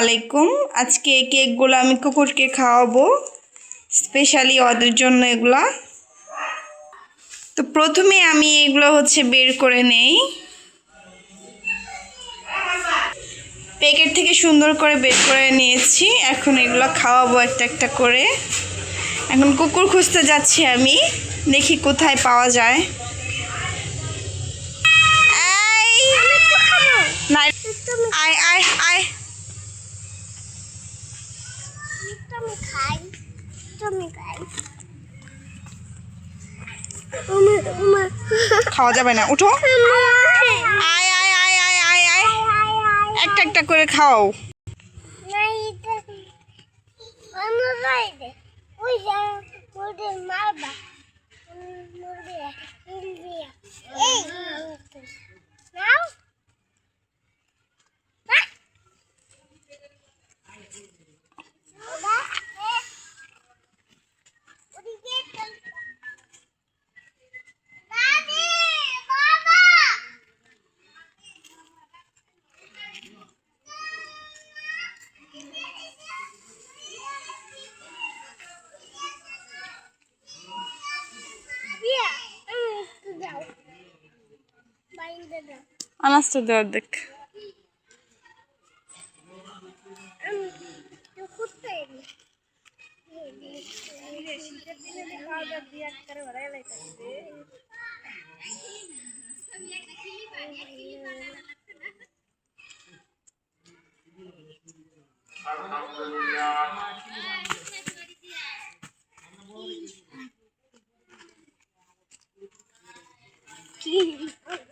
আলাইকুম। আজকে এই কেকগুলো আমি কুকুরকে খাওয়াবো, স্পেশালি ওদের জন্য এগুলা। তো প্রথমে আমি এগুলো হচ্ছে বের করে নেই। প্যাকেট থেকে সুন্দর করে বের করে নিয়েছি। এখন এগুলো খাওয়াবো একটা একটা করে। এখন কুকুর খুঁজতে যাচ্ছি আমি, দেখি কোথায় পাওয়া যায়! না আয় আয় আয় Tommy খাই Tommy খাই খাওয়া যাবে না উঠো। আয় আয় আয় আয় আয় আয়। একটা একটা করে খাও। মারবা। Anas'ta dördük. Please.